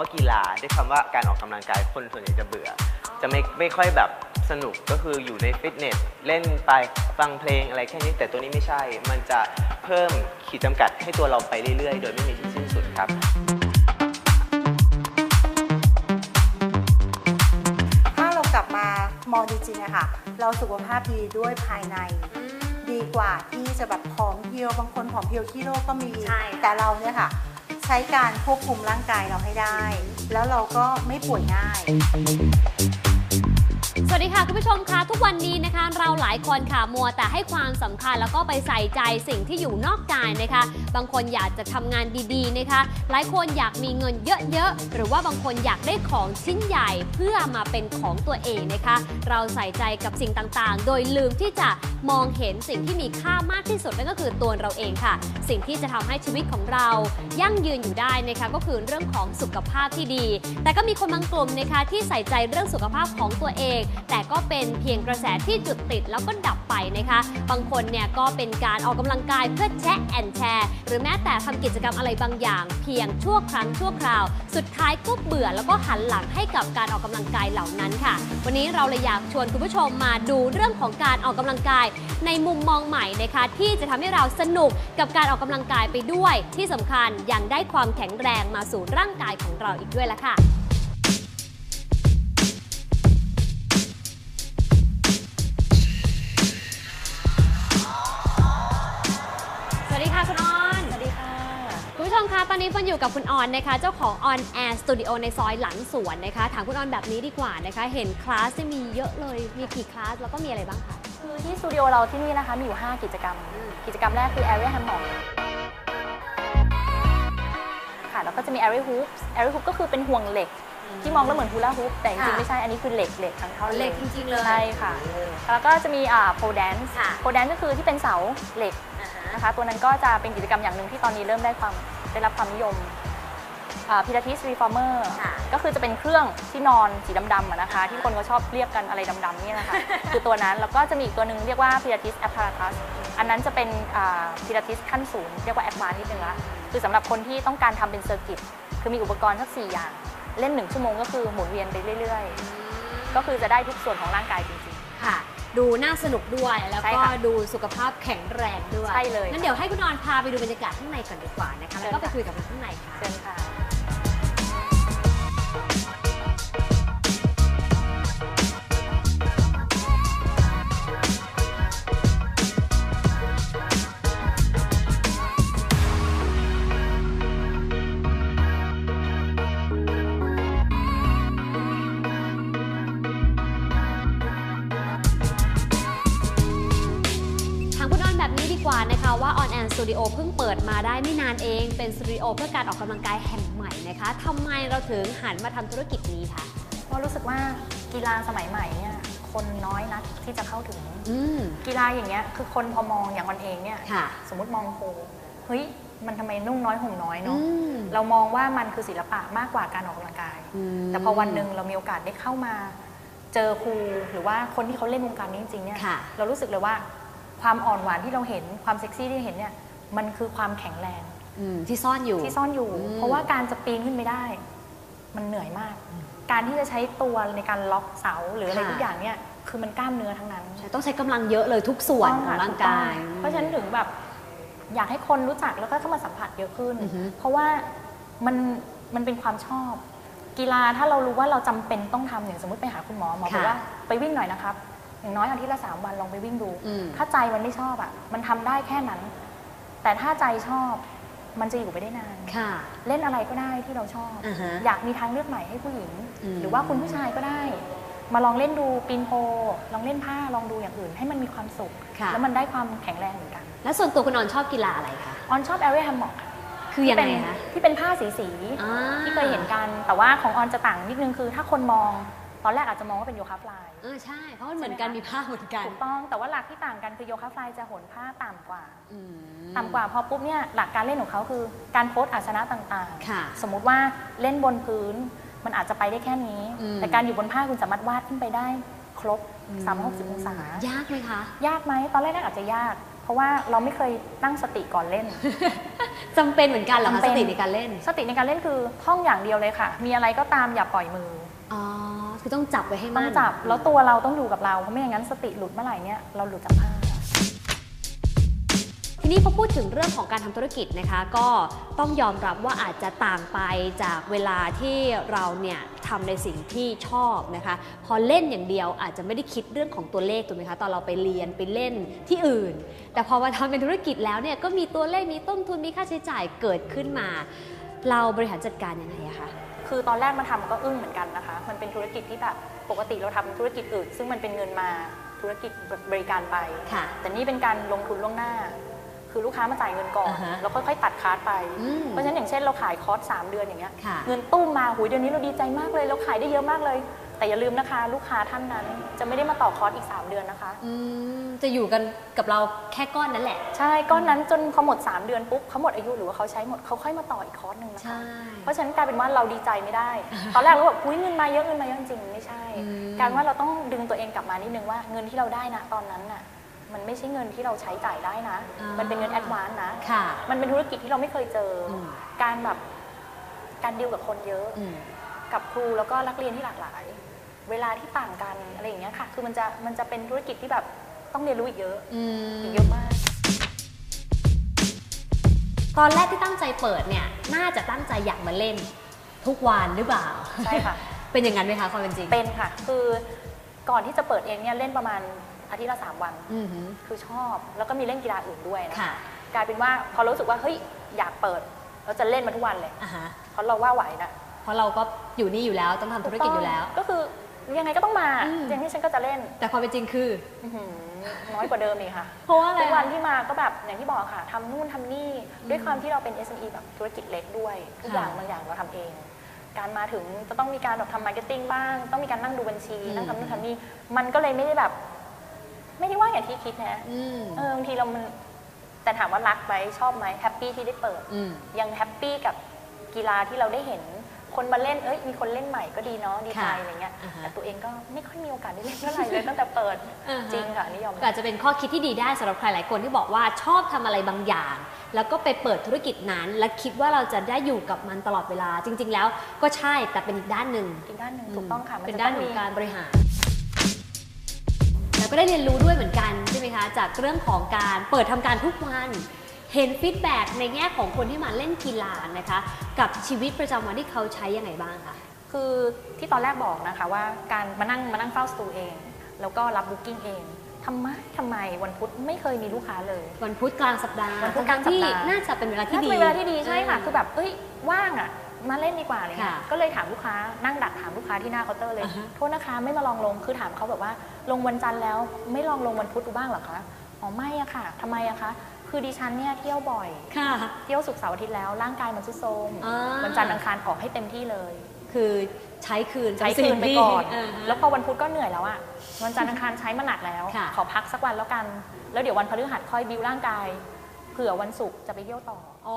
ด้วยความคำว่ากีฬาด้วยคำว่าการออกกำลังกายคนส่วนใหญ่จะเบื่อ จะไม่ไม่ค่อยแบบสนุกก็คืออยู่ในฟิตเนสเล่นไปฟังเพลงอะไรแค่นี้แต่ตัวนี้ไม่ใช่ มันจะเพิ่มขีดจำกัดให้ตัวเราไปเรื่อยๆ โดยไม่มีที่สิ้นสุดครับ ถ้าเรากลับมามองจริงๆอะค่ะ เราสุขภาพดีด้วยภายใน ดีกว่าที่จะแบบผอมเพรียวบางคนผอมเพรียวขี้โรคก็มี ใช่ค่ะแต่เราเนี่ยค่ะใช้การควบคุมร่างกายเราให้ได้ แล้วเราก็ไม่ป่วยง่าย สวัสดีค่ะ คุณผู้ชมคะทุกวันนี้นะคะ เราหลายคนค่ะมัวแต่ให้ความสำคัญแล้วก็ไปใส่ใจสิ่งที่อยู่นอกกายนะคะ บางคนอยากจะทำงานดีๆนะคะ หลายคนอยากมีเงินเยอะๆหรือว่าบางคนอยากได้ของชิ้นใหญ่เพื่อมาเป็นของตัวเองนะคะ เราใส่ใจกับสิ่งต่างๆ โดยลืมที่จะมองเห็นสิ่งที่มีค่ามากที่สุดนั่นก็คือตัวเราเองค่ะ สิ่งที่จะทำให้ชีวิตของเรายั่งยืนอยู่ได้นะคะก็คือเรื่องของสุขภาพที่ดี แต่ก็มีคนบางกลุ่มนะคะที่ใส่ใจเรื่องสุขภาพของตัวเองแต่ก็เป็นเพียงกระแสที่จุดติดแล้วก็ดับไปนะคะ บางคนเนี่ยก็เป็นการออกกำลังกายเพื่อแชะแอนแชร์ หรือแม้แต่ทำกิจกรรมอะไรบางอย่าง เพียงชั่วครั้งชั่วคราว สุดท้ายก็เบื่อแล้วก็หันหลังให้กับการออกกำลังกายเหล่านั้นค่ะ วันนี้เราเลยอยากชวนคุณผู้ชมมาดูเรื่องของการออกกำลังกาย ในมุมมองใหม่นะคะที่จะทำให้เราสนุกกับการออกกำลังกายไปด้วย ที่สำคัญยังได้ความแข็งแรงมาสู่ร่างกายของเราอีกด้วยละค่ะ ตอนนี้เฟิร์นอยู่กับคุณออนนะคะ เจ้าของ On Air Studio ในซอยหลังสวนนะคะ ถามคุณออนแบบนี้ดีกว่านะคะ เห็นคลาสที่มีเยอะเลย มีกี่คลาส แล้วก็มีอะไรบ้างคะคือที่สตูดิโอเราที่นี่นะคะ มีอยู่ 5 กิจกรรม กิจกรรมแรกคือ Area Hammock ค่ะแล้วก็จะมี Area Hoops Area Hoop ก็คือเป็นห่วงเหล็ก ที่มองแล้วเหมือนฮูลาฮูปแต่จริงๆค่ะไม่ใช่ อันนี้คือเหล็กเหล็กทั้งท่อนเหล็กจริงๆเลยใช่ค่ะ แล้วก็จะมีอ่า pole dance ค่ะ pole dance ก็คือที่เป็นเสาเหล็กนะคะ ตัวนั้นก็จะเป็นกิจกรรมอย่างหนึ่งที่ตอนนี้เริ่มได้ความ ได้รับความนิยมพิลาทิสรีฟอร์เมอร์ค่ะก็คือจะเป็นเครื่องที่นอนสีดำๆอะนะคะ ที่คนก็ชอบเรียกกันอะไรดำๆเนี่ยนะคะ คือตัวนั้น แล้วก็จะมีอีกตัวหนึ่งเรียกว่าพิลาทิสแอปพาราทัสอันนั้นจะเป็นพิลาทิสขั้นสูง เรียกว่าแอดวานนิดนึงละคือสำหรับคนที่ต้องการทำเป็นเซอร์กิตคือมีอุปกรณ์ทั้ง4อย่าง เล่น1ชั่วโมงก็คือหมุนเวียนไปเรื่อย ๆ ก็คือจะได้ทุกส่วนของร่างกายจริงค่ะ ดูน่าสนุกด้วยแล้วใช่ก็ค่ะดูสุขภาพแข็งแรงด้วยใช่เลยงั้นเดี๋ยวให้คุณออนพาไปดูบรรยากาศข้างในก่อนดีกว่านะคะแล้วก็ไปเชิญค่ะ คุยกับคนข้างในค่ะๆเชิญค่ะ On Air Studio เพิ่งเปิดมาได้ไม่นานเอง เป็นสตูดิโอเพื่อการออกกำลังกายแห่งใหม่นะคะทำไมเราถึงหันมาทำธุรกิจนี้คะเพราะรู้สึกว่ากีฬาสมัยใหม่เนี่ยคนน้อยนักที่จะเข้าถึงอืมกีฬาอย่างเงี้ยคือคนพอมองอย่างวันเองเนี่ยค่ะสมมติมองโคเฮ้ยมันทำไมนุ่งน้อยห่มน้อยอืเนาะมเรามองว่ามันคือศิลปะมากกว่าการออกกำลังกายมแต่พอวันหนึ่งเรามีโอกาสได้เข้ามา เจอครูหรือว่าคนที่เขาเล่นวงการนี้จริงๆเนี่ยค่ะเรารู้สึกเลยว่าความอ่อนหวานที่เราเห็นความเซ็กซี่ที่เห็นเนี่ย มันคือความแข็งแรงอืมที่ซ่อนอยู่ ที่ซ่อนอยู่ อืม เพราะว่าการจะปีนขึ้นไปได้ มันเหนื่อยมาก การที่จะใช้ตัวในการล็อกเสาหรืออะไรค่ะทุกอย่างเนี่ยคือมันกล้ามเนื้อทั้งนั้น ใช่ต้องใช้กำลังเยอะเลยทุกส่วนของร่างกายเพราะฉะนั้นถึงแบบอยากให้คนรู้จักแล้วก็เข้ามาสัมผัสเยอะขึ้น อือฮึ เพราะว่ามันมันเป็นความชอบ กีฬาถ้าเรารู้ว่าเราจำเป็นต้องทำอย่างสมมติไปหาคุณหมอหมอบอกว่าไปวิ่งหน่อยนะครับ อย่างน้อยอาทิตย์ละสามวันลองไปวิ่งดู อืม ถ้าใจมันไม่ชอบอะ มันทำได้แค่นั้น แต่ถ้าใจชอบมันจะอยู่ไปได้นาน ค่ะ เล่นอะไรก็ได้ที่เราชอบ อ่าฮะอยากมีทางเลือกใหม่ให้ผู้หญิง อืม หรือว่าคุณผู้ชายก็ได้ มาลองเล่นดูปีนโพลองเล่นผ้าลองดูอย่างอื่น ให้มันมีความสุข ค่ะ แล้วมันได้ความแข็งแรงเหมือนกันแล้วส่วนตัวคุณออนชอบกีฬาอะไรคะ ออนชอบแอ r เรียแฮมม็อกคือยังไงคะที่เป็นผ้าสีสีๆอ่าที่เคยเห็นกัน แต่ว่าของออนจะต่างนิดนึงคือ ถ้าคนมอง ตอนแรกอาจจะมองว่าเป็นโยคะฟลายเออใช่ เพราะมันเหมือนกันใช่ไหมคะมีผ้าเหมือนกันถูกต้องแต่ว่าหลักที่ต่างกันคือโยคะฟลายจะโหนผ้าต่ำกว่าอืมต่ำกว่าพอปุ๊บเนี่ยหลักการเล่นของเขาคือการโพสอาสนะต่างค่ะๆสมมุติว่าเล่นบนพื้น มันอาจจะไปได้แค่นี้อืมแต่การอยู่บนผ้าคุณสามารถวาดขึ้นไปได้ครบ 360 องศา ยากไหมคะ ยากไหมตอนแรกๆอาจจะยาก เพราะว่าเราไม่เคยตั้งสติก่อนเล่นจำเป็นเหมือนกันเหรอคะจำเป็สนติในการเล่น สติในการเล่นคือท่องอย่างเดียวเลยค่ะ มีอะไรก็ตามอย่าปล่อยมือ อ๋อคือต้องจับไว้ให้ต้มั่องนจับแล้วตัวเราต้องอยู่กับเราเพราะไม่อย่างนั้นสติหลุดเมื่อไหร่เนี่ยเราหลุดจากผ้า ทีนี้พอพูดถึงเรื่องของการทำธุรกิจนะคะ ก็ต้องยอมรับว่าอาจจะต่างไปจากเวลาที่เราเนี่ยทำในสิ่งที่ชอบนะคะ พอเล่นอย่างเดียวอาจจะไม่ได้คิดเรื่องของตัวเลขถูกไหมคะตอนเราไปเรียนไปเล่นที่อื่น แต่พอมาทำเป็นธุรกิจแล้วเนี่ยก็มีตัวเลขมีต้นทุนมีค่าใช้จ่ายเกิดขึ้นมา เราบริหารจัดการยังไงอะคะ คือตอนแรกมาทำก็อึ้งเหมือนกันนะคะ มันเป็นธุรกิจที่แบบปกติเราทำธุรกิจอื่น ซึ่งมันเป็นเงินมาธุรกิจบริการไปค่ะแต่นี่เป็นการลงทุนล่วงหน้า คือลูกค้ามาจ่ายเงินก่อนอ่าฮะแล้วค่อยๆตัดคาร์ดไปอืมเพราะฉะนั้นอย่างเช่นเราขายคอร์ส3เดือนอย่างเงี้ยค่ะเงินตุ้มมาหุยเดือนนี้เราดีใจมากเลย เราขายได้เยอะมากเลย แต่อย่าลืมนะคะ ลูกค้าท่านนั้นจะไม่ได้มาต่อคอร์สอีก 3 เดือนนะคะ อืมจะอยู่กันกับเราแค่ก้อนนั้นแหละ ใช่ก้อนนั้นจนเขาหมด 3 เดือนปุ๊บเขาหมดอายุหรือว่าเขาใช้หมดเขาค่อยมาต่ออีกคอร์สหนึ่งนะคะใช่เพราะฉะนั้นกลายเป็นว่าเราดีใจไม่ได้ ตอนแรกเราแบบอุ้ยเงินมาเยอะเงินมาเยอะจริงๆไม่ใช่ อืม การว่าเราต้องดึงตัวเองกลับมานิดนึงว่าเงินที่เราได้นะตอนนั้นน่ะมันไม่ใช่เงินที่เราใช้จ่ายได้นะ มันเป็นเงินแอดวานซ์นะ ค่ะ มันเป็นธุรกิจที่เราไม่เคยเจออม การแบบการดีลกับคนเยอะ อืม กับครูแล้วก็นักเรียนที่หลากหลาย เวลาที่ต่างกันอะไรอย่างเงี้ยค่ะ คือมันจะมันจะเป็นธุรกิจที่แบบต้องเรียนรู้อีกเยอะอืมอีกเยอะมาก ตอนแรกที่ตั้งใจเปิดเนี่ย น่าจะตั้งใจอยากมาเล่น ทุกวันหรือเปล่า ใช่ค่ะ เป็นอย่างนั้นไหมคะความเป็นจริง เป็นค่ะ คือก่อนที่จะเปิดเองเนี่ยเล่นประมาณอาทิตย์ละสามวันอือหือคือชอบ แล้วก็มีเล่นกีฬาอื่นด้วยนะค่ะกลายเป็นว่าพอรู้สึกว่าเฮ้ยอยากเปิด เราจะเล่นมาทุกวันเลยอ่าฮะเพราะเราว่าไหวนะเพราะเราก็อยู่นี่อยู่แล้วต้องทำธุรกิจอยู่แล้ว ก็คือ ยังไงก็ต้องมาอืมอย่างที่ฉันก็จะเล่น แต่ความเป็นจริงคืออื้อหือน้อยกว่าเดิมอีกค่ะ เพราะว่าอะไรทุกวันคะที่มาก็แบบอย่างที่บอกค่ะทำนู่นทำนี่ด้วยความที่เราเป็น SME แบบธุรกิจเล็กด้วยทุกค่ะอย่างบางอย่างเราทำเอง การมาถึงจะต้องมีการแบบทำมาร์เก็ตติ้งบ้าง ต้องมีการนั่งดูบัญชีอืมนั่งทำนู่นทำนี่มันก็เลยไม่ได้แบบ ไม่ได้ว่าอย่างที่คิดนะอืม เออบางทีเรามันแต่ถามว่ารักไหมชอบไหมแฮปปี้ที่ได้เปิด อืม ยังแฮปปี้กับกีฬาที่เราได้เห็น คนมาเล่นเอ้ยมีคนเล่นใหม่ก็ดีเนาะดีใจค่ะอะไรเงี้ยอ่าฮะ แต่ตัวเองก็ไม่ค่อยมีโอกาสได้เล่นเท่าไหร่เลยตั้งแต่เปิดอ่าฮะ จริงค่ะอันนี่ยอมก็รับอาจจะเป็นข้อคิดที่ดีได้สำหรับใครหลายคนที่บอกว่าชอบทำอะไรบางอย่าง แล้วก็ไปเปิดธุรกิจนั้น และคิดว่าเราจะได้อยู่กับมันตลอดเวลาจริง ๆ แล้วก็ใช่แต่เป็นอีกด้านหนึ่งอีกด้านหนึ่งถูกต้องค่ะมัเป็นจะด้านต้ขอองมีการบริหาร แล้วก็ได้เรียนรู้ด้วยเหมือนกันใช่ไหมคะจากเรื่องของการเปิดทำการทุกวัน เห็นฟีดแบ็กในแง่ของคนที่มาเล่นกีฬานะคะ กับชีวิตประจำวันที่เขาใช้ยังไงบ้างคะ คือที่ตอนแรกบอกนะคะว่าการมานั่งมานั่งเฝ้าสตูเอง แล้วก็รับบุ๊กิ้งเองทำไมทำไมวันพุธไม่เคยมีลูกค้าเลย วันพุธกลางสัปดาห์วันพุธกลางสัปดาห์ ที่น่าจะเป็นเวลาที่น่าดีจะเป็นเวลาที่ดีใช่ค่ะ คือแบบ เอ้ย ว่างอะ มาเล่นดีกว่าอะไรเลยค่ะ ก็เลยถามลูกค้า นั่งดักถามลูกค้าที่หน้าเคาน์เตอร์เลย อ่าฮะ โทษนะคะ ไม่มาลองลง คือถามเขาแบบว่า ลงวันจันทร์แล้ว ไม่ลองลงวันพุธดูบ้างเหรอคะ อ๋อ ไม่อะค่ะทำไมอะคะ คือดิฉันเนี่ยเที่ยวบ่อย ค่ะ เที่ยวสุกร์เสาร์อาทิตย์แล้วร่างกายมันทรุดโทรมอ่าวันจันทร์อังคารออกให้เต็มที่เลย คือใช้คืนใช้สิ่คืงนไปที่ก่อนาฮะ แล้วพอวันพุธก็เหนื่อยแล้วอะวันจันทร์อังคารใช้มาหนักแล้ว ค่ะ ขอพักสักวันแล้วกัน แล้วเดี๋ยววันพฤหัสค่อยบิวร่างกาย เผื่อวันศุกร์จะไปเที่ยวต่ออ๋อ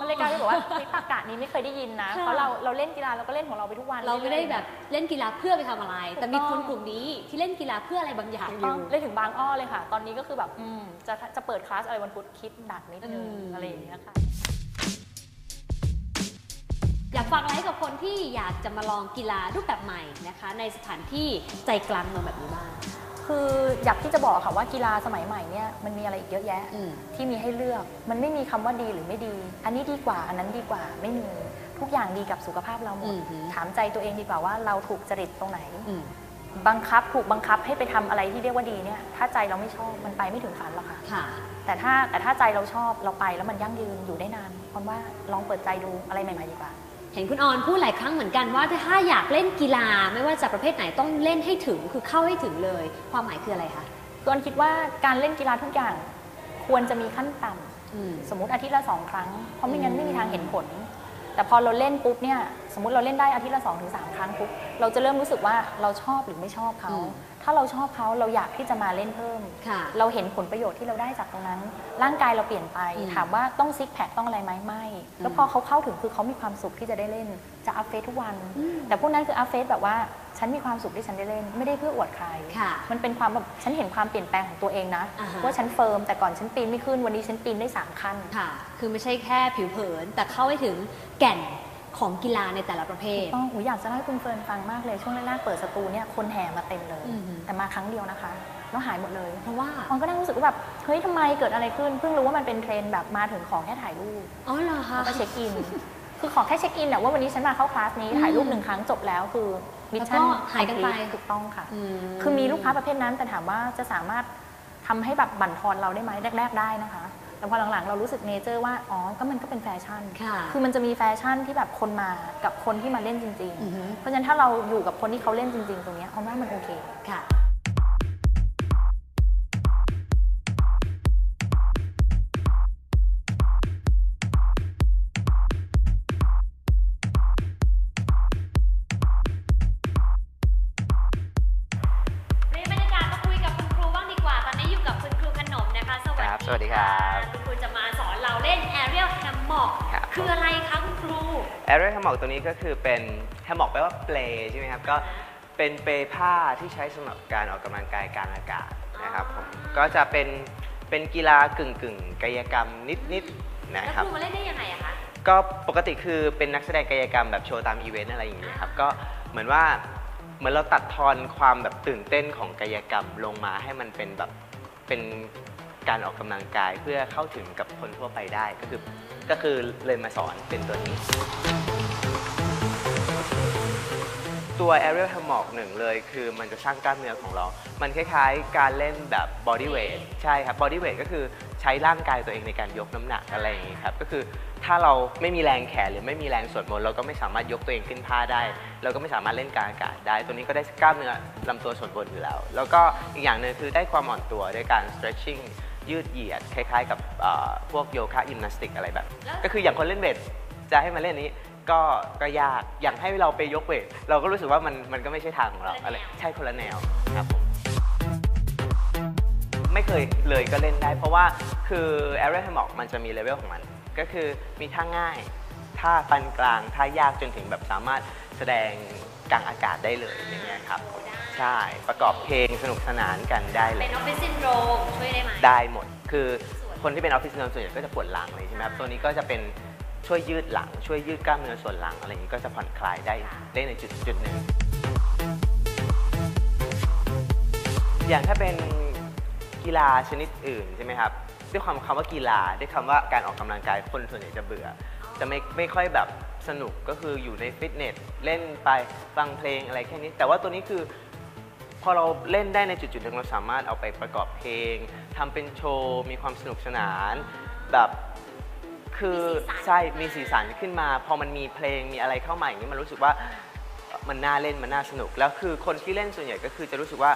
มันเลยกลายเป็นแบบว่าเฮ้ยตรกกะนี้ไม่เคยได้ยินนะค่ะ เพราะเราเราเล่นกีฬาเราก็เล่นของเราไปทุกวันเราไม่ได้อยๆแบบเล่นกีฬาเพื่อไปทำอะไร แต่มีถูกคต้อนงกลุ่มนี้ที่เล่นกีฬาเพื่ออะไรบางอย่างอต้ยู่องเล่นถึงบางอ้อเลยค่ะ ตอนนี้ก็คือแบบอืมจะจะเปิดคลาสอะไรวันพุธคิดหนักนิดนึงอืม อะไรอย่างเงี้ยค่ะ อยากฝากอะไรให้กับคนที่อยากจะมาลองกีฬารูปแบบใหม่นะคะ ในสถานที่ใจกลางเมืองแบบนี้บ้าง คืออยากที่จะบอกค่ะว่ากีฬาสมัยใหม่เนี่ยมันมีอะไรอีกเยอะแยะอืมที่มีให้เลือก มันไม่มีคำว่าดีหรือไม่ดี อันนี้ดีกว่า อันนั้นดีกว่าไม่มีทุกอย่างดีกับสุขภาพเราหมอืดมหือถามใจตัวเองดีกว่าว่าเราถูกจริตตรงไหนอืมบังคับถูกบังคับให้ไปทำอะไรที่เรียกว่าดีเนี่ย ถ้าใจเราไม่ชอบมันไปไม่ถึงฝันหรอกค่ะค่ะ แต่ถ้าแต่ถ้าใจเราชอบเราไปแล้วมันยั่งยืนอยู่ได้นานเพราะว่าลองเปิดใจดูอะไรใหม่ๆดีกว่า เห็นคุณออนพูดหลายครั้งเหมือนกันว่าถ้าอยากเล่นกีฬาไม่ว่าจะประเภทไหนต้องเล่นให้ถึงคือเข้าให้ถึงเลย ความหมายคืออะไรคะตัวนคิดว่าการเล่นกีฬาทุกอย่างควรจะมีขั้นต่ำอืมสมมติอาทิตย์ละสองครั้งเพราะไม่งั้อืนมไม่มีทางเห็นผล แต่พอเราเล่นปุ๊บเนี่ยสมมติเราเล่นได้อาทิตย์ละสองถึงสามครั้งปุ๊บเราจะเริ่มรู้สึกว่าเราชอบหรือไม่ชอบเขา ถ้าเราชอบเขาเราอยากที่จะมาเล่นเพิ่ม ค่ะ เราเห็นผลประโยชน์ที่เราได้จากตรงนั้น ร่างกายเราเปลี่ยนไป อืมถามว่าต้องซิกแพคต้องอะไรไหมไม่ แล้วพอเขาเข้าถึงคือเขามีความสุขที่จะได้เล่น จะอัพเฟซทุกวัน อืม แต่พวกนั้นคืออัพเฟซแบบว่าฉันมีความสุขที่ฉันได้เล่น ไม่ได้เพื่ออวดใคร ค่ะ มันเป็นความแบบฉันเห็นความเปลี่ยนแปลงของตัวเองนะ อ่าฮะ ว่าฉันเฟิร์มแต่ก่อนฉันปีนไม่ขึ้นวันนี้ฉันปีนได้สามขั้น ค่ะ คือไม่ใช่แค่ผิวเผิน แต่เข้าให้ถึงแก่น ของกีฬาในแต่ละประเภท ต้องอุยอยากจะเล่าให้คุณเฟิร์นฟังมากเลยช่วงแรกๆเปิดสตูเนี่ยคนแห่มาเต็มเลย อือหือ แต่มาครั้งเดียวนะคะ แล้วหายหมดเลยเพราะว่า ออนก็นั่งรู้สึกว่าแบบเฮ้ยทำไมเกิดอะไรขึ้นเพิ่งรู้ว่ามันเป็นเทรนด์แบบมาถึงของแค่ถ่ายรูป อ๋อเหรอคะ แล้วก็เช็คอิน คือขอแค่เช็คอินอะว่าวันนี้ฉันมาเข้าคลาสนี้อืมถ่ายรูปหนึ่งครั้งจบแล้วคือมิชชั่นแล้วก็หายกันไป ถูกต้องค่ะอืคือมีลูกค้าประเภทนั้นแต่ถามว่าจะสามารถทำให้แบบบั่นทอนเราได้ไหมแรก ๆ ได้นะคะ แต่พอหลังๆ เรารู้สึกเนเจอร์ว่า อ๋อ ก็มันก็เป็นแฟชั่น คือมันจะมีแฟชั่นที่แบบคนมากับคนที่มาเล่นจริง ๆ เพราะฉะนั้นถ้าเราอยู่กับคนที่เขาเล่นจริง ๆ ตรงนี้เอาว่ามันโอเคค่ะ สวัสคดีรับสวัสดีครับะคุณครูจะมาสอนเราเล่น Aerial Hammock ครับคืออะไรคะคุณครูแอร์เร h แฮม m อกตัวนี้ก็คือเป็นแฮม m อกแปลว่าเปลใช่ไหมครับก็เป็นเปลผ้าที่ใช้สำหรับการออกกำลังกายกลางอากาศนะครับผมก็จะเป็นเป็นกีฬากึ่งกึ่งๆกายกรรมนิดๆแล้วนะครับครูมาเล่นได้ยังไงอะคะก็ปกติคือเป็นนักแสดงกายกรรมแบบโชว์ตามอีเวนต์อะไรอย่างเงี้ยครับก็เหมือนว่าเหมือนเราตัดทอนความแบบตื่นเต้นของกายกรรมลงมาให้มันเป็นแบบเป็น การออกกำลังกายเพื่อเข้าถึงกับคนทั่วไปได้ก็คือก็คือเลยมาสอนเป็นตัวนี้ ตัว Aerial Hammock หนึ่งเลยคือมันจะสร้างกล้ามเนื้อของเรา มันคล้ายๆ การเล่นแบบ body weight ใช่ครับ body weight ก็คือใช้ร่างกายตัวเองในการยกน้ำหนักอะไรอย่างนี้ครับ ก็คือถ้าเราไม่มีแรงแขนหรือไม่มีแรงส่วนบน เราก็ไม่สามารถยกตัวเองขึ้นผ้าได้ เราก็ไม่สามารถเล่นกลางอากาศได้ ตัวนี้ก็ได้กล้ามเนื้อลำตัวส่วนบนอยู่แล้ว แล้วก็อีกอย่างหนึ่งคือได้ความอ่อนตัวด้วยการ stretching ยืดเหยียด คล้ายๆ กับเอ่อพวกโยคะยิมนาสติกอะไรแบบแล้วก็คืออย่างคนเล่นเวทจะให้มาเล่นอันนี้ก็ก็ยากอย่างให้เราไปยกเวทเราก็รู้สึกว่ามันมันก็ไม่ใช่ทางของเราคนละแนวอะไรใช่คนละแนวครับผมไม่เคยเลยก็เล่นได้ เพราะว่าคือ a r i a l Hammock มันจะมีเลเวลของมัน ก็คือมีท่าง่ายท่าปานกลางท่ายากจนถึงแบบสามารถแสดงกลางอากาศได้เลยอย่างเงี้ยครับ ใช่ ประกอบเพลงสนุกสนานกันได้เลเป็ย นออฟฟิศซินโดรมช่วยได้ไหม ได้หมด คือคนที่เป็นออฟฟิศซินโดรมส่วนใหญ่ก็จะปวดหลังเลยใช่ไหมครับตัวนี้ก็จะเป็นช่วยยืดหลัง ช่วยยืดกล้ามเนื้อส่วนหลังอะไรอย่างนี้ก็จะผ่อนคลายได้ได้ในจุดจุดหนึ่ง อย่างถ้าเป็นกีฬาชนิดอื่นใช่ไหมครับ ด้วยความคำว่ากีฬาด้วยคำว่าการออกกำลังกายคนส่วนใหญ่จะเบื่อ จะไม่ไม่ค่อยแบบสนุกก็คืออยู่ในฟิตเนสเล่นไปฟังเพลงอะไรแค่นี้ แต่ว่าตัวนี้คือ พอเราเล่นได้ในจุดๆหนึ่งเราสามารถเอาไปประกอบเพลงทำเป็นโชว์ มีความสนุกสนาน แบบคือใช่มีสีสันขึ้นมา พอมันมีเพลงมีอะไรเข้ามาอย่างนี้มันรู้สึกว่ามันน่าเล่นมันน่าสนุก แล้วคือคนที่เล่นส่วนใหญ่ก็คือจะรู้สึกว่า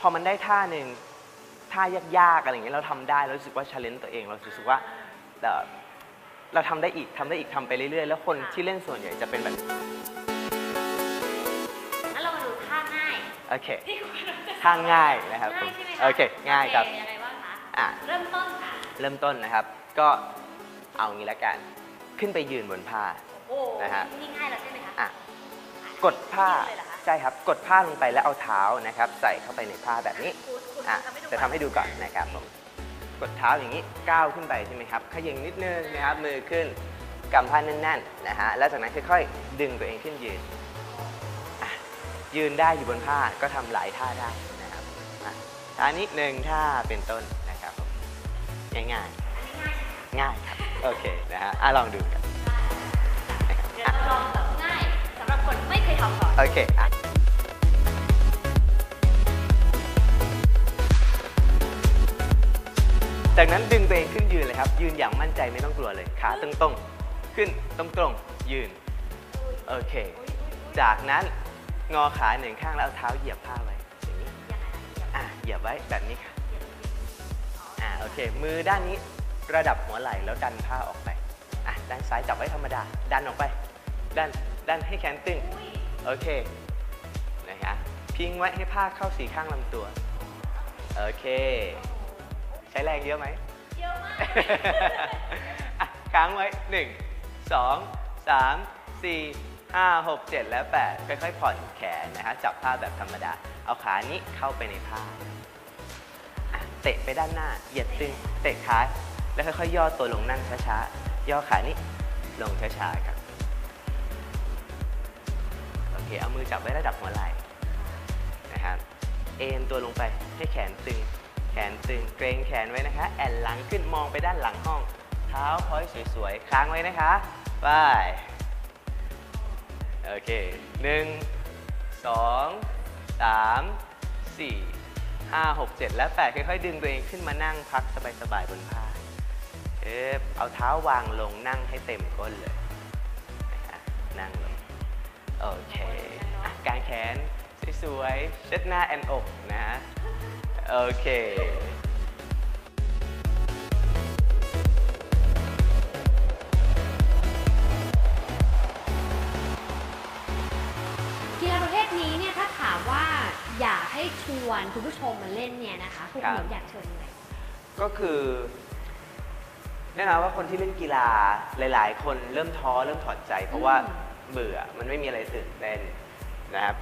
พอมันได้ท่าหนึ่งท่ายากๆอะไรอย่างเงี้ยเราทำได้เรารู้สึกว่าชาเลนจ์ตัวเองเรารู้สึกว่าเอ่อเราทำได้อีกทำได้อีกทำไปเรื่อยๆ แล้วคนที่เล่นส่วนใหญ่จะเป็นแบบ โอเคที่คุณครูจะสอนท่าง่ายนะครับผมง่ายใช่ไหมคะโอเคง่ายครับโอยังไงบ้างคะอะเริ่มต้นค่ะเริ่มต้นนะครับ ก็เอางี้ละกันขึ้นไปยืนบนผ้าโอ้นะฮะนี่ง่ายแล้วใช่ไหมคะอะกดผ้าเลยเหรอคะใช่ครับกดผ้าลงไปแล้วเอาเท้านะครับ ใส่เข้าไปในผ้าแบบนี้ครูครูอะทำให้ดูจะทำให้ดูก่อนนะครับผมกดเท้าอย่างนี้ก้าวขึ้นไปใช่ไหมครับขยิงนิดนึงนะครับมือขึ้นกำผ้าแน่นๆนะฮะแล้วจากนั้นค่อยๆ ดึงตัวเองขึ้นยืนอะ ยืนได้อยู่บนผ้าก็ทำหลายท่าได้นะครับอะท่านี้หนึ่งท่าเป็นต้นนะครับผมง่ายๆ ง่ายครับ โอเคนะฮะอะลองดูกันนะครับเดี๋ยวอะเราลองแบบง่ายสำหรับคนไม่เคยทำก่อน โอเคอะจากนั้นดึงตัวเองขึ้นยืนเลยครับ ยืนอย่างมั่นใจไม่ต้องกลัวเลย ขาตรงๆ ขึ้นตรงๆ ยืน โอเค จากนั้น งอขาหนึ่งข้างแล้วเอาเท้าเหยียบผ้าไว้อย่างนี้อะเหยียบไว้แบบนี้ค่ะอะโอเค มือด้านนี้ระดับหัวไหล่แล้วดันผ้าออกไปอะด้านซ้ายจับไว้ธรรมดา ดันออกไปดันดันให้แขนตึงโอเคนะฮะพิงไว้ให้ผ้าเข้าสีข้างลำตัวโอเค ใช้แรงเยอะไหมเยอะมากค้างไว้หนึ่งงสสสามี่ 5 6 7 และ 8 ค่อยๆผ่อนแขนนะฮะจับผ้าแบบธรรมดา เอาขานี้เข้าไปในผ้าเตะไปด้านหน้า เหยียดตึง เตะขาแล้วค่อยๆ ย่อตัวลงนั่งช้าๆ ย่อขานี้ลงช้าๆครับ โอเค เอามือจับไว้ระดับหัวไหล่นะครับ เอ็นตัวลงไปให้แขนตึง แขนตึง เกรงแขนไว้นะคะ แอนหลังขึ้นมองไปด้านหลังห้อง เท้าพ้อยสวยๆ ค้างไว้นะคะบาย โอเคหนึ่งสองสามสี่ห้าหกเจ็ดและแปดค่อยๆ ดึงตัวเองขึ้นมานั่งพักสบายๆบนผ้าเอฟเอาเท้าวางลงนั่งให้เต็มก้นเลยนะคะนั่งลงโอเคอกางแขนสวยๆเช็ดหน้าแอนอกนะฮะโอเค อยากให้ชวนคุณผู้ชมมาเล่นเนี่ยนะคะคุณครัขบนมอยากเชิญยังไงก็คือแน่นอนว่าคนที่เล่นกีฬาหลาย ๆ คนเริ่มท้อเริ่มถอดใจ เพราะว่าอืมเบื่อมันไม่มีอะไรตื่นเต้นนะครับ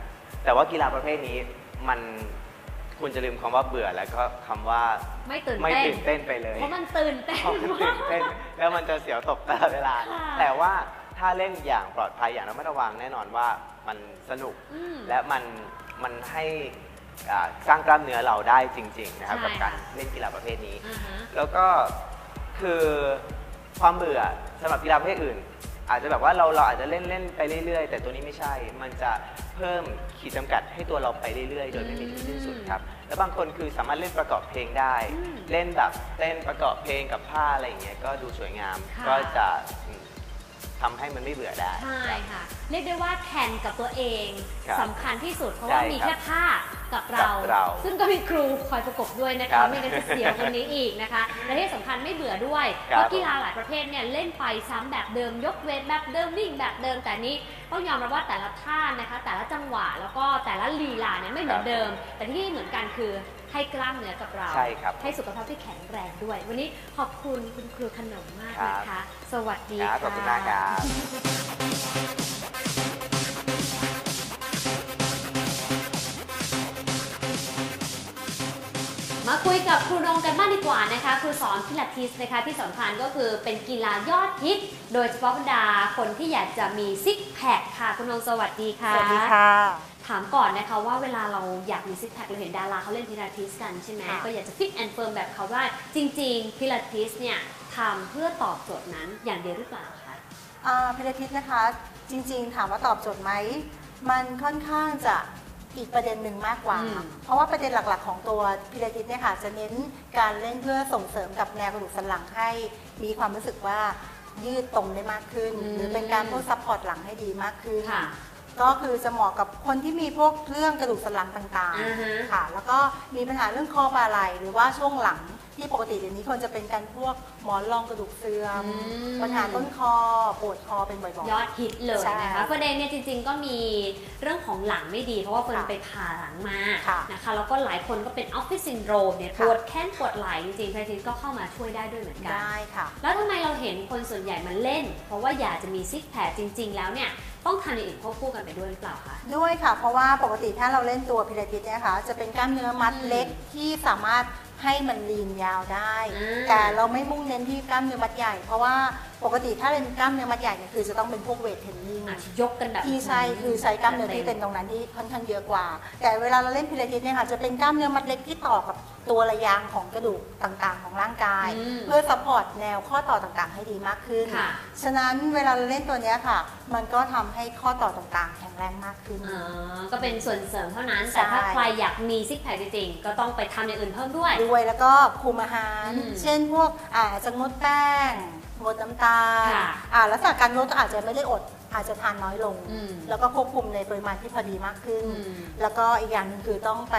แต่ว่ากีฬาประเภทนี้มันคุณจะลืมคำว่าเบื่อแล้วก็คำว่าไม่ตื่นไม่เต้นตื่นเต้นไปเลย เพราะมันตื่นเต้นเพราะมันมาตื่กนเต้นแล้วมันจะเสียวตกตลอดเวลาค่ะแต่ว่าถ้าเล่นอย่างปลอดภัยอย่างระมัดระวังแน่นอนว่ามันสนุกอืมและมันมันให้ อ่าสร้างกล้ามเนื้อเราได้จริง ๆ นะครับ ใช่กับการค่ะ เล่นกีฬาประเภทนี้อ่าฮะ แล้วก็คือความเบื่อสำหรับกีฬาประเภทอื่น อาจจะแบบว่าเราเราอาจจะเล่นเล่นไปเรื่อยๆ แต่ตัวนี้ไม่ใช่ มันจะเพิ่มขีดจำกัดให้ตัวเราไปเรื่อยๆ โดยไม่มีที่สิ้นสุดครับ แล้วบางคนคือสามารถเล่นประกอบเพลงได้ อืมเล่นแบบเต้นประกอบเพลงกับผ้าอะไรอย่างเงี้ยก็ดูสวยงาม ค่ะ ก็จะอืมทำให้มันไม่เบื่อได้ ใช่ค่ะ เรียกได้ว่าแข่งกับตัวเองครับสำคัญที่สุดเพราะว่าใช่มีครับ แค่ผ้า กับเรา กับเราซึ่งก็มีครูคอยประกบด้วยนะครัคะบไม่งั้นจะเสียวคนนี้อีกนะคะและที่สำคัญไม่เบื่อด้วยครับ เพราะกีฬาหลายประเภทเนี่ยเล่นไปซ้ำแบบเดิมยกเว้นแบบเดิมวิ่งแบบเดิมแต่นี้ต้องยอมรับว่าแต่ละท่านะคะ แต่ละจังหวะแล้วก็แต่ละลีลาเนี่ยไม่เหมือนเดิม แต่ที่เหมือนกันคือให้กล้ามเนื้อกับเรา ใช่ครับ ให้สุขภาพที่แข็งแรงด้วย วันนี้ขอบคุณคุณครูขนมมากครับนะคะ สวัสดีครับค่ะ ขอบคุณมากครับ ยกับครูนงกันบ้างดีกว่านะคะครูสอนพิลาทิสนะคะที่สำคัญก็คือเป็นกีฬายอดฮิต โดยเฉพาะบรรดาคนที่อยากจะมีซิกแพคค่ะคุณนงสวัสดีค่ะสวัสดีค่ะ ถามก่อนนะคะว่าเวลาเราอยากมีซิกแพคเราเห็นดาราเขาเล่นพิลาทิสกันใช่ไหมค่ะก็อยากจะฟิตแอนด์เฟิร์มแบบเขาว่าจริง ๆ พิลาทิสเนี่ยทำเพื่อตอบโจทย์นั้นอย่างเดียวหรือเปล่าคะอ่าพิลาทิสนะคะจริง ๆ ถามว่าตอบโจทย์ไหมมันค่อนข้างจะ อีกประเด็นหนึ่งมากกว่า อืมเพราะว่าประเด็นหลักๆ ของตัวพิลาทิสเนี่ยค่ะจะเน้นการเล่นเพื่อส่งเสริมกับแนวกระดูกสันหลังให้ มีความรู้สึกว่ายืดตรงได้มากขึ้น อืม หรือเป็นการพวกซัพพอร์ตหลังให้ดีมากขึ้น ค่ะ ก็คือจะเหมาะกับคนที่มีพวกเรื่องกระดูกสันหลังต่างอ่าฮะ ๆ ค่ะ แล้วก็มีปัญหาเรื่องคอบ่าไหล่หรือว่าช่วงหลัง ที่ปกติเดี๋ยวนี้คนจะเป็นการพวกหมอนรองกระดูกเสื่อมอืม ปัญหาต้นคอปวดคอเป็นบ่อยๆยอดฮิตเลยใช่นะคะประเด็นเนี่ยจริงๆ ก็มีเรื่องของหลังไม่ดี เพราะว่าเฟิร์นค่ะไปผ่าหลังมาค่ะนะคะแล้วก็หลายคนก็เป็นออฟฟิศซินโดรมเนี่ยปค่ะ วดแข้งปวดไหล่จริงๆพิลาทิสก็เข้ามาช่วยได้ด้วยเหมือนกัน ได้ค่ะ แล้วทำไมเราเห็นคนส่วนใหญ่มันเล่น เพราะว่าอยากจะมีซิกแพคจริง ๆ แล้วเนี่ยต้องทำอย่างอื่นควบคู่กันไปด้วยหรือเปล่าคะ ด้วยค่ะ เพราะว่าปกติถ้าเราเล่นตัวพิลาทิสเนี่ยค่ะจะเป็นกล้ามเนื้อมัดอืมเล็กที่สามารถ ให้มันลีนยาวได้อ่าแต่เราไม่มุ่งเน้นที่กล้ามเนื้อมัดใหญ่ เพราะว่า ปกติถ้าเป็นกล้ามเนื้อมัดใหญ่เนี่ยคือจะต้องเป็นพวกเวทเทรนนิ่งอะยกกันแบบที่ใช่คือใช้กล้ามเนื้อที่เป็นตรงนั้นที่ค่อนข้างเยอะกว่า แต่เวลาเราเล่นพิลาทิสเนี่ยค่ะจะเป็นกล้ามเนื้อมัดเล็กที่ต่อกับตัวระยางของกระดูกต่างๆ ของร่างกายอืมเพื่อซัพพอร์ตแนวข้อต่อต่างๆ ให้ดีมากขึ้นค่ะฉะนั้นเวลาเราเล่นตัวเนี้ยค่ะ มันก็ทำให้ข้อต่อต่างๆ แข็งแรงมากขึ้นอ๋อก็เป็นส่วนเสริมเท่านั้นใช่แต่ถ้าใครอยากมีซิกแพคจริงๆก็ต้องไปทำอย่างอื่นเพิ่มด้วย ด้วยแล้วก็คุมอาหารอืมเช่นพวกอาจจะงดแป้ง งดน้ำตาลค่ะอ่าลักษณะการงดก็อาจจะไม่ได้อดอาจจะทานน้อยลง อืมแล้วก็ควบคุมในปริมาณที่พอดีมากขึ้น อืม แล้วก็อีกอย่างหนึ่งคือต้องไป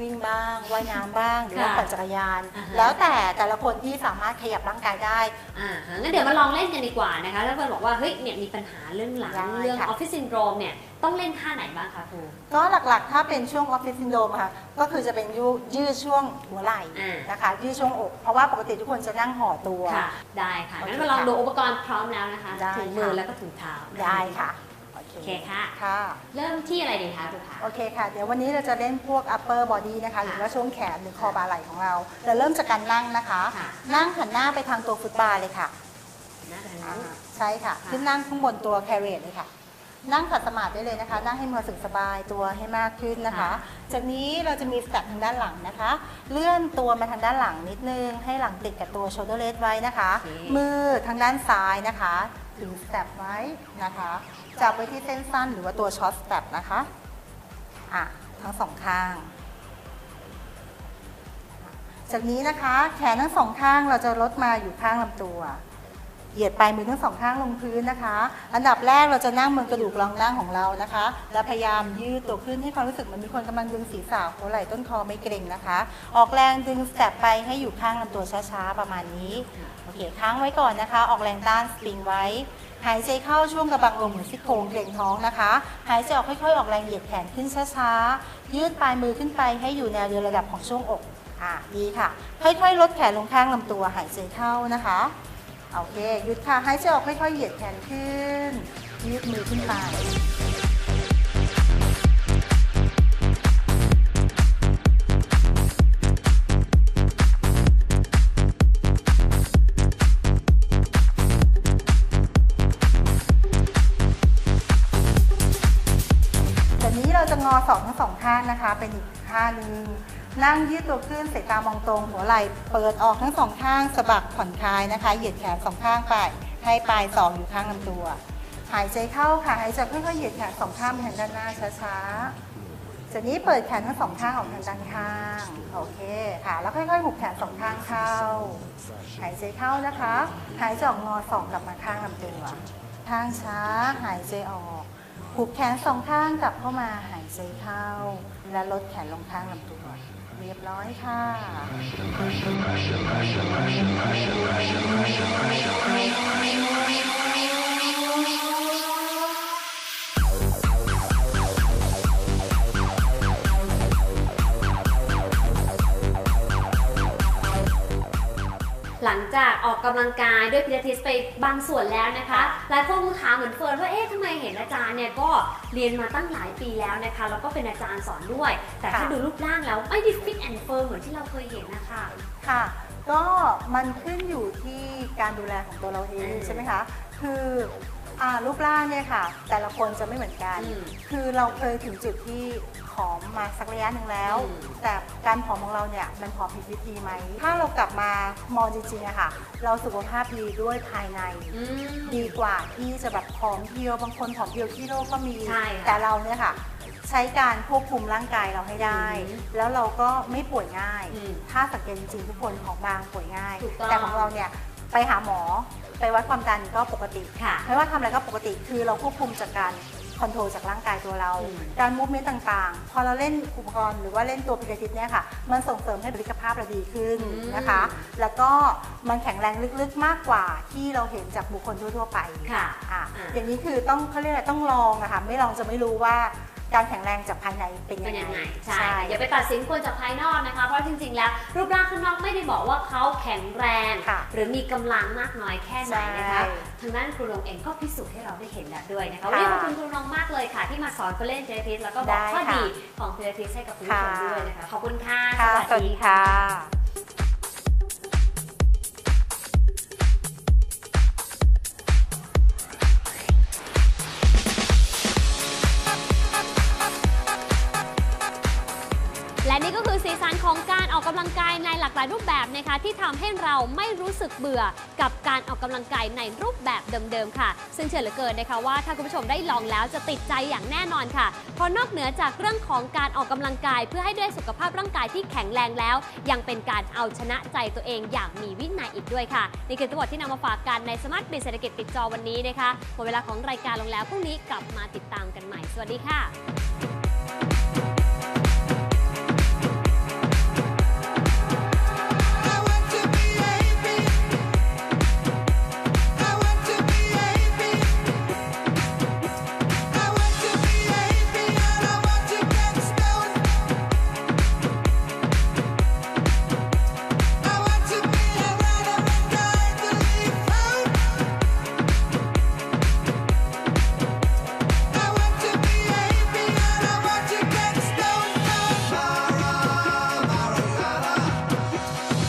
วิ่งบ้างว่ายน้ำบ้างหรือว่าค่ะปั่นจักรยาน อ่าฮะ แล้วแต่แต่ละคนที่สามารถขยับร่างกายได้ อ่าฮะงั้นเดี๋ยวมาลองเล่นกันดีกว่านะคะแล้วเฟิร์นบอกว่าเฮ้ยเนี่ยมีปัญหาเรื่องหลังได้เรื่องอค่ะ อฟฟิศซินโดรมเนี่ยต้องเล่นท่าไหนบ้างคะครูก็หลักๆ ถ้าเป็นช่วงออฟฟิศซินโดรมค่ะ ก็คือจะเป็นยืดยืดช่วงหัวไหล่อ่านนะคะ ยืดช่วงอก เพราะว่าปกติทุกคนจะนั่งห่อตัว ค่ะ ได้ค่ะโอเคงั้นมาลองดูอุปกรณ์พร้อมแล้วนะคะได้ถุงมือค่ะ แล้วก็ถุงเท้าได้ค่ะ โอเคโอเคค่ะ ค่ะ เริ่มที่อะไรดีคะครูคะ โอเคค่ะ เดี๋ยววันนี้เราจะเล่นพวก upper body นะคะ หรือว่าช่วงแขนหรือคอบาไหล่ของเรา เราเริ่มจากการนั่งนะคะ ค่ะ นั่งหันหน้าไปทางตัวฟุตบาร์เลยค่ะน่าจะอ่ารู้ใช่ค่ะ ค่ะ ขึ้นนั่งข้างบนตัว carriage เลยค่ะ นั่งขัดสมาธิได้เลยนะคะ นั่งให้มือสึกสบายตัวให้มากขึ้นนะคะ จากนี้เราจะมีสเต็ปทางด้านหลังนะคะ เลื่อนตัวมาทางด้านหลังนิดนึง ให้หลังติดกับตัว shoulder blade ไว้นะคะ มือทางด้านซ้ายนะคะ หรือสเต็ปไว้นะคะ จับไว้ที่เส้นสั้นหรือว่าตัวช็อตสเต็ปนะคะอะทั้งสองข้าง จากนี้นะคะแขนทั้งสองข้างเราจะลดมาอยู่ข้างลำตัว เหยียดปลายมือทั้งสองข้างลงพื้นนะคะ อันดับแรกเราจะนั่งบนกระดูกรองนั่งของเรานะคะ และพยายามยืดตัวขึ้นให้ความรู้สึกมันมีคนกำลังดึงศีรษะหัวไหล่ต้นคอไม่เกร็งนะคะ ออกแรงดึงสเต็ปไปให้อยู่ข้างลำตัวช้าๆ ประมาณนี้ โอเค ค้างไว้ก่อนนะคะ ออกแรงต้านสปริงไว้ หายใจเข้าช่วงกระบังลมเหมือนซี่โครงเกร็งท้องนะคะ หายใจออกค่อยๆ ออกแรงเหยียดแขนขึ้นช้าๆ ยืดปลายมือขึ้นไปให้อยู่แนวเดียวระดับของช่วงอก อะ ดีค่ะ ค่อยๆ ลดแขนลงข้างลำตัว หายใจเข้านะคะ โอเคหยุดค่ะหายใจออกค่อยๆเหยียดแขนขึ้นยืดมือขึ้นไปจากนี้เราจะงอศอกทั้งสองข้างนะคะ เป็นอีกท่าหนึ่ง นั่งยืดตัวขึ้นสายตามองตรง หัวไหล่เปิดออกทั้งสองข้างสะบักผ่อนคลายนะคะ เหยียดแขนสองข้างไปให้ปลายศอกอยู่ข้างลำตัว หายใจเข้าค่ะหายใจค่อยๆเหยียดแขนสองข้างไปทางด้านหน้าช้าๆจากนี้เปิดแขนทั้งสองข้างออกทางด้านข้างโอเคค่ะ แล้วค่อยๆหุบแขนสองข้างเข้า หายใจเข้านะคะ หายใจออกงอศอกกลับมาข้างลำตัวข้างช้า หายใจออกหุบแขนสองข้างกลับเข้ามาหายใจเข้า และลดแขนลงข้างลำตัว เรียบร้อยค่ะ หลังจากออกกำลังกายด้วยพิลาทิสไปบางส่วนแล้วนะคะหลายคนคงถามเหมือนเฟิร์นว่าเอ๊ะทำไมเห็นอาจารย์เนี่ยก็เรียนมาตั้งหลายปีแล้วนะคะแล้วก็เป็นอาจารย์สอนด้วย แต่ถ้าค่ะดูรูปร่างแล้วไม่ได้ฟิตแอนด์เฟิร์มเหมือนที่เราเคยเห็นนะคะค่ะก็มันขึ้นอยู่ที่การดูแลของตัวเราเองอืมใช่ไหมคะ คือ อ่ารูปร่างเนี่ยค่ะ แต่ละคนจะไม่เหมือนกัน อืมคือเราเคยถึงจุดที่ผอมมาสักระยะหนึ่งแล้ว อืม แต่การผอมของเราเนี่ยมันผอมผิดวิธีไหม ถ้าเรากลับมามองจริงๆอะค่ะ เราสุขภาพดีด้วยภายใน อืม ดีกว่าที่จะแบบผอมเพรียวบางคนผอมเพรียวที่โรคก็มี ใช่ค่ะแต่เราเนี่ยค่ะ ใช้การควบคุมร่างกายเราให้ได้ อืมแล้วเราก็ไม่ป่วยง่าย อืมถ้าสังเกตจริงๆทุกคนของบางป่วยง่าย ถูกต้อง แต่ของเราเนี่ยไปหาหมอ ไปวัดความดันก็ปกติค่ะไม่ว่าทำอะไรก็ปกติคือเราควบคุมจากการคอนโทรลจากร่างกายตัวเราอืมการมูฟเมนต์ต่างๆ พอเราเล่นอุปกรณ์หรือว่าเล่นตัวพิกาทิสเนี่ยค่ะ มันส่งเสริมให้บุคลิกภาพเราดีขึ้นนะคะ แล้วก็มันแข็งแรงลึกๆมากกว่าที่เราเห็นจากบุคคลทั่วๆไป ค่ะอะอ่าอย่างนี้คือต้องเขาเรียกอะไรต้องลองอะค่ะ ไม่ลองจะไม่รู้ว่า การแข็งแรงจากภายในเป็นเป็ยันงยังไงไง ใช่ค่ะอย่าไปตัดสินคนจากภายนอกนะคะ เพราะจริงๆ แล้ว รูปร่างข้างนอกไม่ได้บอกว่าเขาแข็งแรง ค่ะหรือมีกำลังมากน้อยแค่ไหนนะคะใช่ทางด้านครูนงเองก็พิสูจน์ให้เราได้เห็นแล้วด้วยนะคะค่ะวันนี้ขอบคุณครูนงมากเลยค่ะ ที่มาสอนเล่นเททิสแล้วก็บอกได้ข้อค่ะดีของเททิสให้กับคุณผู้ชมค่ะ ด้วยนะคะขอบคุณค่ะ ค่ะ สวัสดีค่ะและ หลากหลายรูปแบบนะคะที่ทำให้เราไม่รู้สึกเบื่อกับการออกกำลังกายในรูปแบบเดิมๆค่ะ ซึ่งเชื่อเหลือเกินนะคะว่าถ้าคุณผู้ชมได้ลองแล้วจะติดใจอย่างแน่นอนค่ะ เพราะนอกเหนือจากเรื่องของการออกกำลังกาย เพื่อให้ได้สุขภาพร่างกายที่แข็งแรงแล้ว ยังเป็นการเอาชนะใจตัวเองอย่างมีวินัยอีกด้วยค่ะนี่คือทั้งหมดที่นำมาฝากกันในสมาร์ทบิเศรษฐกิจติดจอวันนี้นะคะหมดเวลาของรายการลงแล้วพรุ่งนี้กลับมาติดตามกันใหม่ สวัสดีค่ะ